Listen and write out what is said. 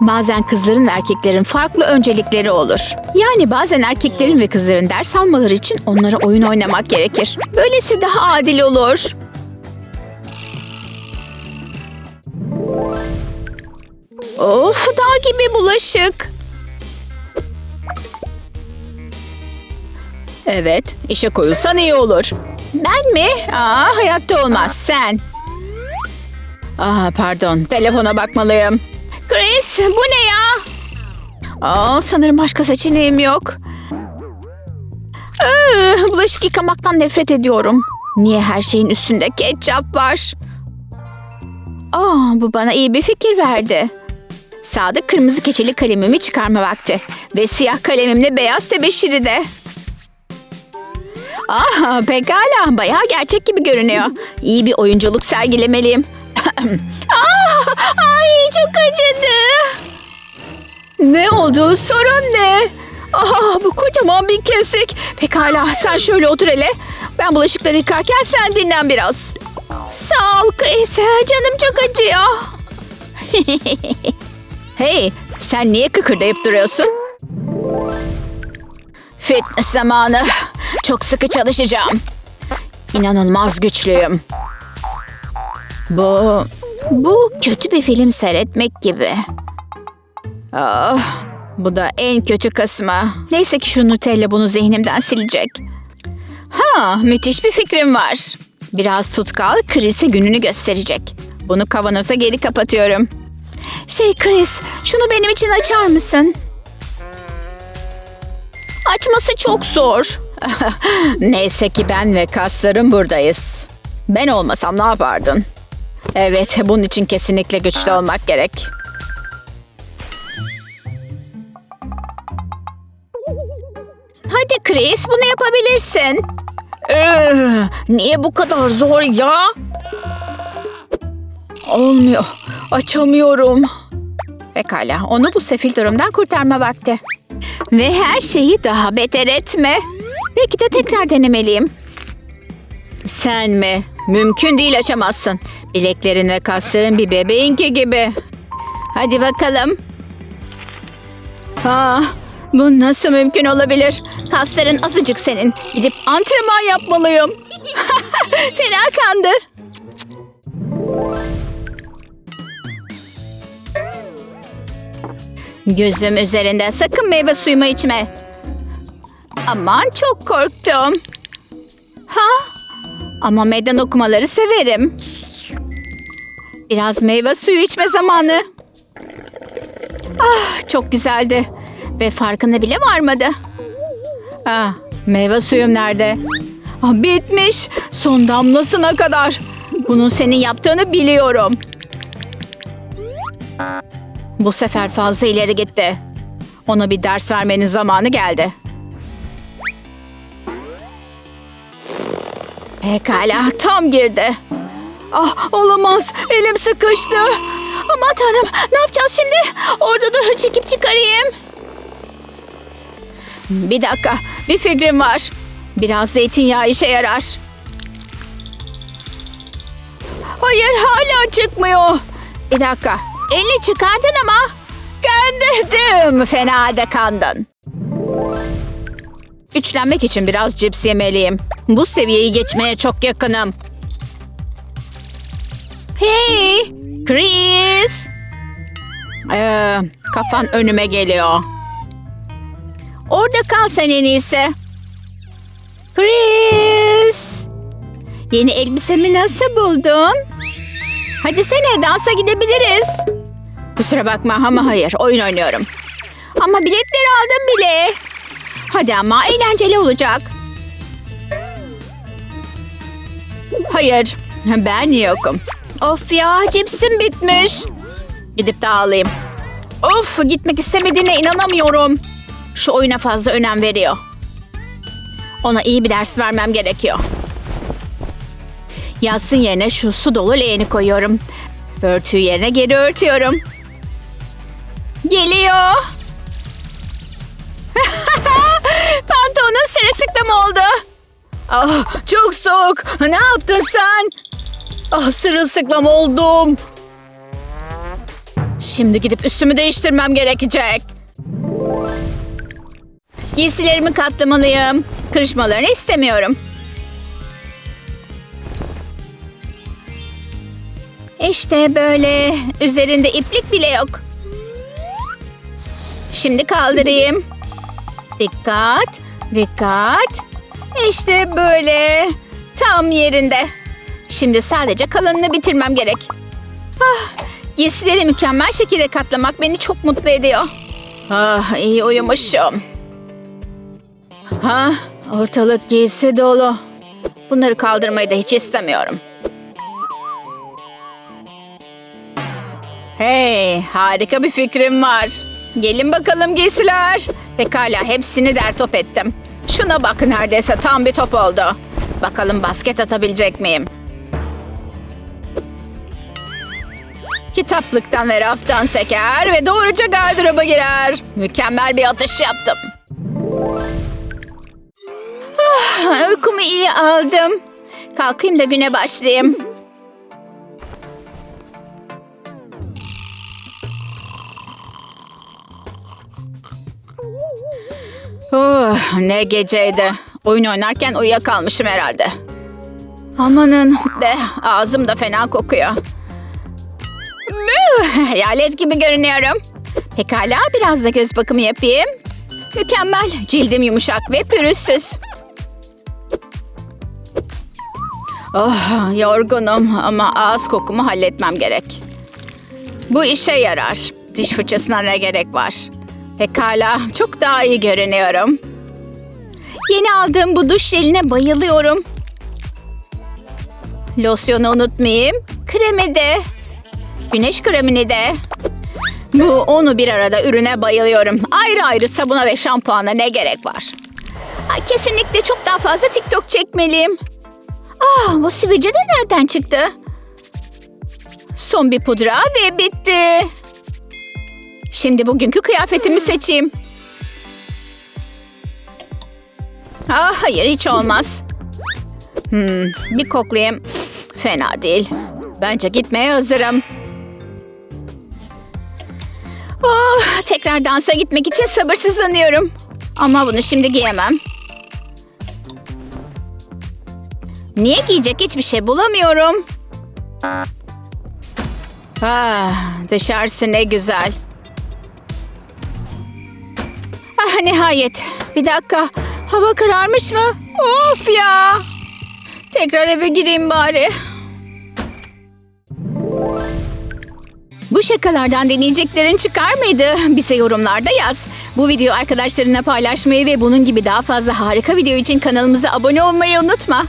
Bazen kızların ve erkeklerin farklı öncelikleri olur. Yani bazen erkeklerin ve kızların ders almaları için onlara oyun oynamak gerekir. Böylesi daha adil olur. Of dağ gibi bulaşık. Evet, işe koyulsan iyi olur. Ben mi? Aa, hayatta olmaz. Sen. Aa, pardon. Telefona bakmalıyım. Chris, bu ne ya? Aa, sanırım başka seçeneğim yok. Iı, bulaşık yıkamaktan nefret ediyorum. Niye her şeyin üstünde ketçap var? Aa, bu bana iyi bir fikir verdi. Sağda kırmızı keçeli kalemimi çıkarma vakti. Ve siyah kalemimle beyaz tebeşiri de. Ah pekala bayağı gerçek gibi görünüyor. İyi bir oyunculuk sergilemeliyim. ah, ay çok acıdı. Ne oldu sorun ne? Ah bu kocaman bir kesik. Pekala sen şöyle otur hele. Ben bulaşıkları yıkarken sen dinlen biraz. Sağ ol Chris. Canım çok acıyor. hey sen niye kıkırdayıp duruyorsun? Fitness zamanı. Çok sıkı çalışacağım. İnanılmaz güçlüyüm. Bu... Bu kötü bir film seyretmek gibi. Ah, bu da en kötü kısmı. Neyse ki şu Nutella bunu zihnimden silecek. Ha, müthiş bir fikrim var. Biraz tutkal Chris'e gününü gösterecek. Bunu kavanoza geri kapatıyorum. Şey Chris, şunu benim için açar mısın? Açması çok zor. Neyse ki ben ve kaslarım buradayız. Ben olmasam ne yapardın? Evet, bunun için kesinlikle güçlü olmak gerek. Hadi Chris, bunu yapabilirsin. Ee, niye bu kadar zor ya? Olmuyor. Açamıyorum. Pekala, onu bu sefil durumdan kurtarma vakti. Ve her şeyi daha beter etme. Belki de tekrar denemeliyim. Sen mi? Mümkün değil açamazsın. Bileklerin ve kasların bir bebeğinki gibi. Hadi bakalım. Ah, bu nasıl mümkün olabilir? Kasların azıcık senin. Gidip antrenman yapmalıyım. Fena kandı. Gözüm üzerinde sakın meyve suyumu içme. Aman çok korktum. Ha? Ama meydan okumaları severim. Biraz meyve suyu içme zamanı. Ah çok güzeldi. Ve farkına bile varmadı. Ah, meyve suyum nerede? Ah, bitmiş. Son damlasına kadar. Bunun senin yaptığını biliyorum. Bu sefer fazla ileri gitti. Ona bir ders vermenin zamanı geldi. Pekala, tam girdi. Ah, olamaz. Elim sıkıştı. Aman tanrım, ne yapacağız şimdi? Orada dur, çekip çıkarayım. Bir dakika, bir fikrim var. Biraz zeytinyağı işe yarar. Hayır, hala çıkmıyor. Bir dakika, elini çıkardın ama. Gönderdim, fena da kandın. Güçlenmek için biraz cips yemeliyim. Bu seviyeyi geçmeye çok yakınım. Chris. Ee, kafan önüme geliyor. Orada kal sen en iyisi. Chris. Yeni elbisemi nasıl buldun? Hadi sene dansa gidebiliriz. Kusura bakma ama hayır oyun oynuyorum. Ama biletleri aldım bile. Hadi ama eğlenceli olacak. Hayır ben yokum. Of ya cipsim bitmiş. Gidip de alayım. Of gitmek istemediğine inanamıyorum. Şu oyuna fazla önem veriyor. Ona iyi bir ders vermem gerekiyor. Yastığın yerine şu su dolu leğeni koyuyorum. Örtüyü yerine geri örtüyorum. Geliyor. Pantolonun sırılsıklam oldu. Ah, çok soğuk. Ne yaptın sen? Ah, sırılsıklam oldum. Şimdi gidip üstümü değiştirmem gerekecek. Giysilerimi katlamalıyım. Kırışmalarını istemiyorum. İşte böyle. Üzerinde iplik bile yok. Şimdi kaldırayım. Dikkat, dikkat. İşte böyle. Tam yerinde. Şimdi sadece kalanını bitirmem gerek. Ah, giysileri mükemmel şekilde katlamak beni çok mutlu ediyor. Ah, iyi uyumuşum. Ha, ortalık giysi dolu. Bunları kaldırmayı da hiç istemiyorum. Hey, harika bir fikrim var. Gelin bakalım giysiler. Pekala, hepsini der top ettim. Şuna bak neredeyse tam bir top oldu. Bakalım basket atabilecek miyim? Kitaplıktan ve raftan seker ve doğruca gardıroba girer. Mükemmel bir atış yaptım. Ah, uykumu iyi aldım. Kalkayım da güne başlayayım. Oh, ne geceydi. Oyun oynarken uyuyakalmışım herhalde. Amanın de ağzım da fena kokuyor. Hayalet gibi görünüyorum. Pekala biraz da göz bakımı yapayım. Mükemmel. Cildim yumuşak ve pürüzsüz. Oh, yorgunum ama ağız kokumu halletmem gerek. Bu işe yarar. Diş fırçasına ne gerek var? Pekala, çok daha iyi görünüyorum. Yeni aldığım bu duş jeline bayılıyorum. Losyonu unutmayayım. Kremi de. Güneş kremini de. Bu onu bir arada ürüne bayılıyorum. Ayrı ayrı sabuna ve şampuana ne gerek var? Ay, kesinlikle çok daha fazla TikTok çekmeliyim. Ah, bu sivilce de nereden çıktı? Son bir pudra ve bitti. Şimdi bugünkü kıyafetimi seçeyim. Ah hayır hiç olmaz. Hmm, bir koklayayım. Fena değil. Bence gitmeye hazırım. Oh, tekrar dansa gitmek için sabırsızlanıyorum. Ama bunu şimdi giyemem. Niye giyecek hiçbir şey bulamıyorum? Ah, dışarısı ne güzel. Ah, nihayet. Bir dakika. Hava kararmış mı? Of ya. Tekrar eve gireyim bari. Şakalardan deneyeceklerin çıkar mıydı? Bize yorumlarda yaz. Bu videoyu arkadaşlarına paylaşmayı ve bunun gibi daha fazla harika video için kanalımıza abone olmayı unutma.